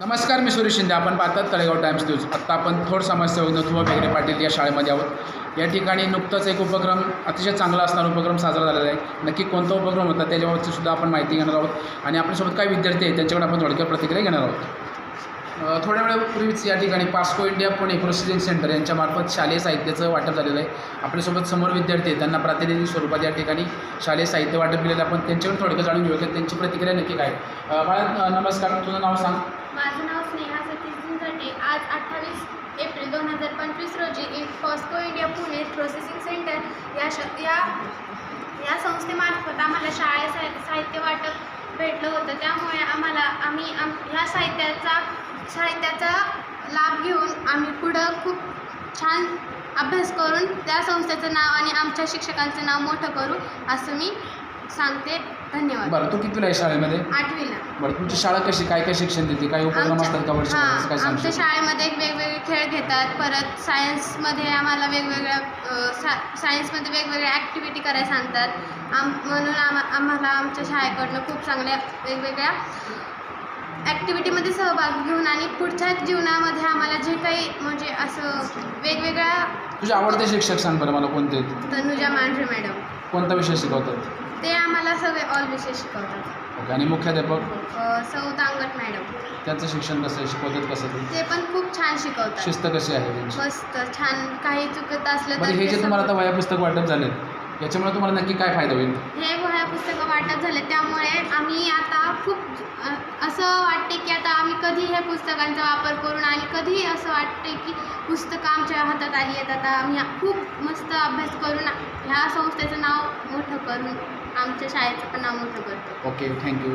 नमस्कार मी सुरेश शिंदे. आपण पाहतात तळेगाव टाइम्स न्यूज. आत्ता आपण थोड समाजसेवक नथुबा बेगडे पाटील या शाळेमध्ये आहोत. या ठिकाणी नुकतंच एक उपक्रम अतिशय चांगला असणारा उपक्रम साजरा झालेला आहे. नक्की कोणता उपक्रम होता त्याच्याबाबतची सुद्धा आपण माहिती घेणार आहोत. आणि आपल्यासोबत काही विद्यार्थी आहेत त्यांच्याकडे आपण थोडक्यात प्रतिक्रिया घेणार आहोत. थोड्या वेळापूर्वीच या ठिकाणी Posco India Pune processing centre यांच्यामार्फत शालेय साहित्याचं वाटप झालेलं आहे. आपल्यासोबत समोर विद्यार्थी आहेत. त्यांना प्रातिनिधिक स्वरूपात या ठिकाणी शालेय साहित्य वाटप केलेलं आहे. आपण त्यांच्याकडून थोडक्यात जाणून घेऊया की त्यांची प्रतिक्रिया नक्की काय मला बाळा नमस्कार. तुझं नाव सांग. माझं नाव स्नेहा सतीश झिंझटे. आज अठ्ठावीस एप्रिल दोन हजार पंचवीस रोजी एक Posco India Pune processing centre या श या या संस्थेमार्फत आम्हाला शाळेत साहि- साहित्य वाटप भेटलं होतं. त्यामुळे आम्हाला आम्ही आम ह्या साहित्याचा साहित्याचा लाभ घेऊन आम्ही पुढं खूप छान अभ्यास करून त्या संस्थेचं नाव आणि आमच्या शिक्षकांचं नाव मोठं करू असं मी सांगते. धन्यवाद. बरं तू कितीला आहे शाळेमध्ये? आठवीला. बरं तुमची शाळा कशी? काय काय शिक्षण देते? काही उपक्रम आमच्या- असतात का हां, काय आमच्या सांगशील शाळेमध्ये वेगवेगळे खेळ घेतात. परत सायन्समध्ये आम्हाला वेगवेगळ्या अ, सा सायन्समध्ये वेगवेगळ्या ॲक्टिव्हिटी करायला सांगतात. आम म्हणून आम्हा आम्हाला आमच्या शाळेकडनं खूप चांगल्या वेगवेगळ्या ॲक्टिव्हिटीमध्ये सहभाग घेऊन आणि पुढच्या जीवनामध्ये आम्हाला जे काही म्हणजे असं वेगवेगळ्या तुझे आवडते शिक्षक सांग बरं मला कोणते आहेत? तनुजा मांढरे मॅडम. कोणता विषय शिकवतात? ते आम्हाला सगळे ऑल विषय शिकवतात. ओके आणि मुख्याध्यापक? अ, सौ मॅडम. त्यांचं शिक्षण कसं आहे? शिकवतात कसं ते? ते पण खूप छान शिकवतात. शिस्त कशी आहे त्यांची? मस्त छान काही चुकत असलं बरं हे ते जे तुम्हाला आता वया पुस्तक वाटप झाले याच्यामुळे तुम्हाला नक्की काय फायदा होईल? हे वह्या पुस्तकं वाटप झाले त्यामुळे आम्ही आता खूप अ, असं वाटते की आता आम्ही कधी ह्या पुस्तकांचा वापर करून आणि कधी असं वाटते की पुस्तकं आमच्या हातात आली आहेत. आता आम्ही खूप मस्त अभ्यास करून ह्या संस्थेचं नाव मोठं करून आमच्या शाळेचं पण नाव मोठं करतो ओके थँक्यू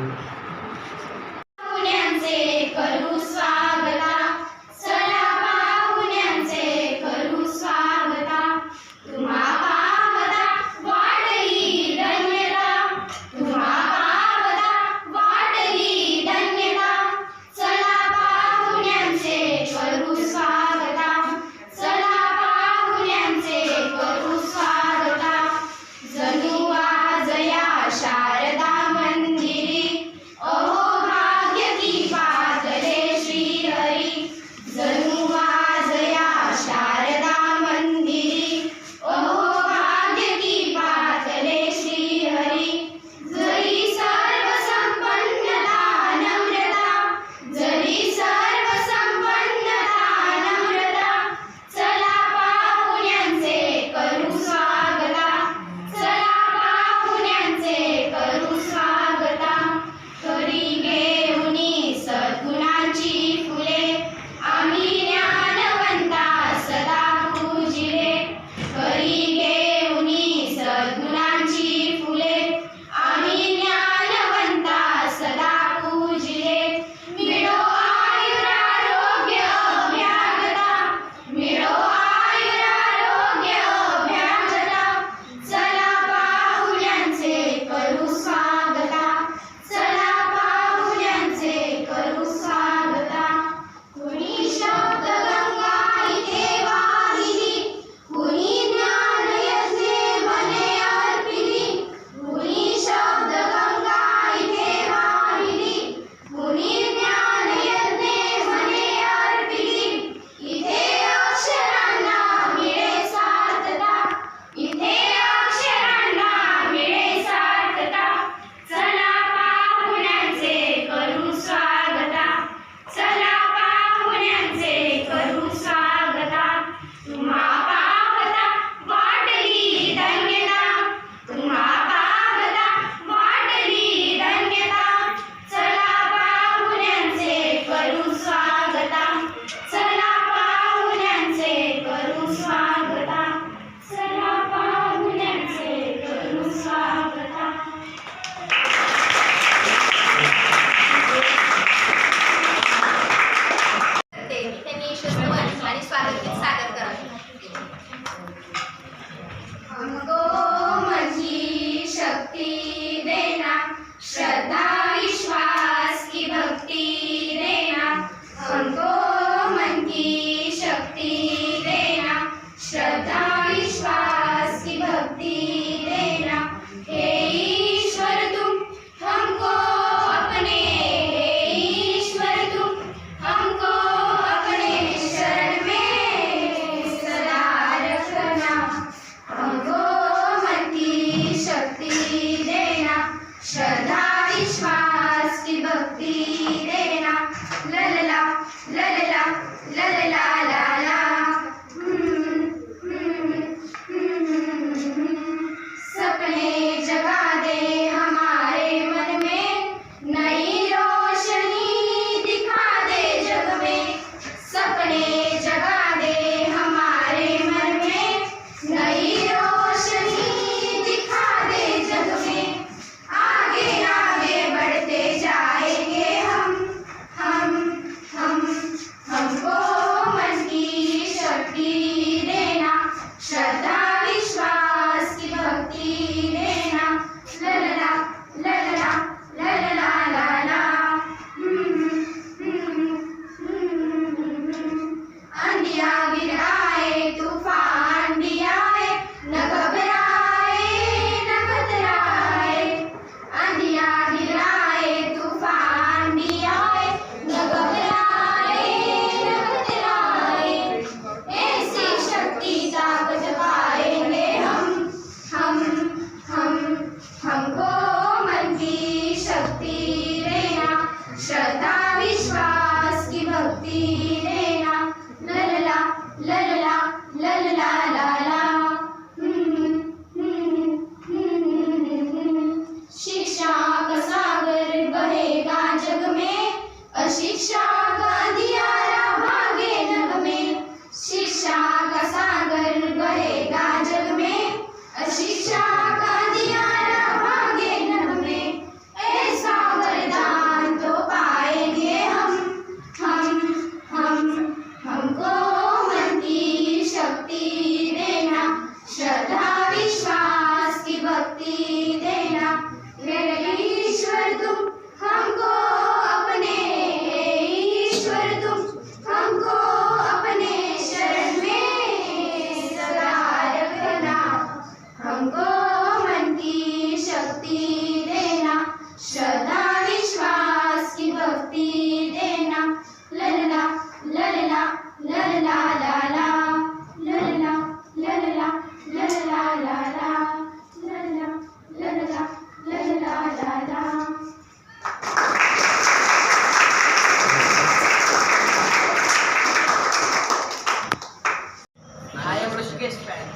best friend.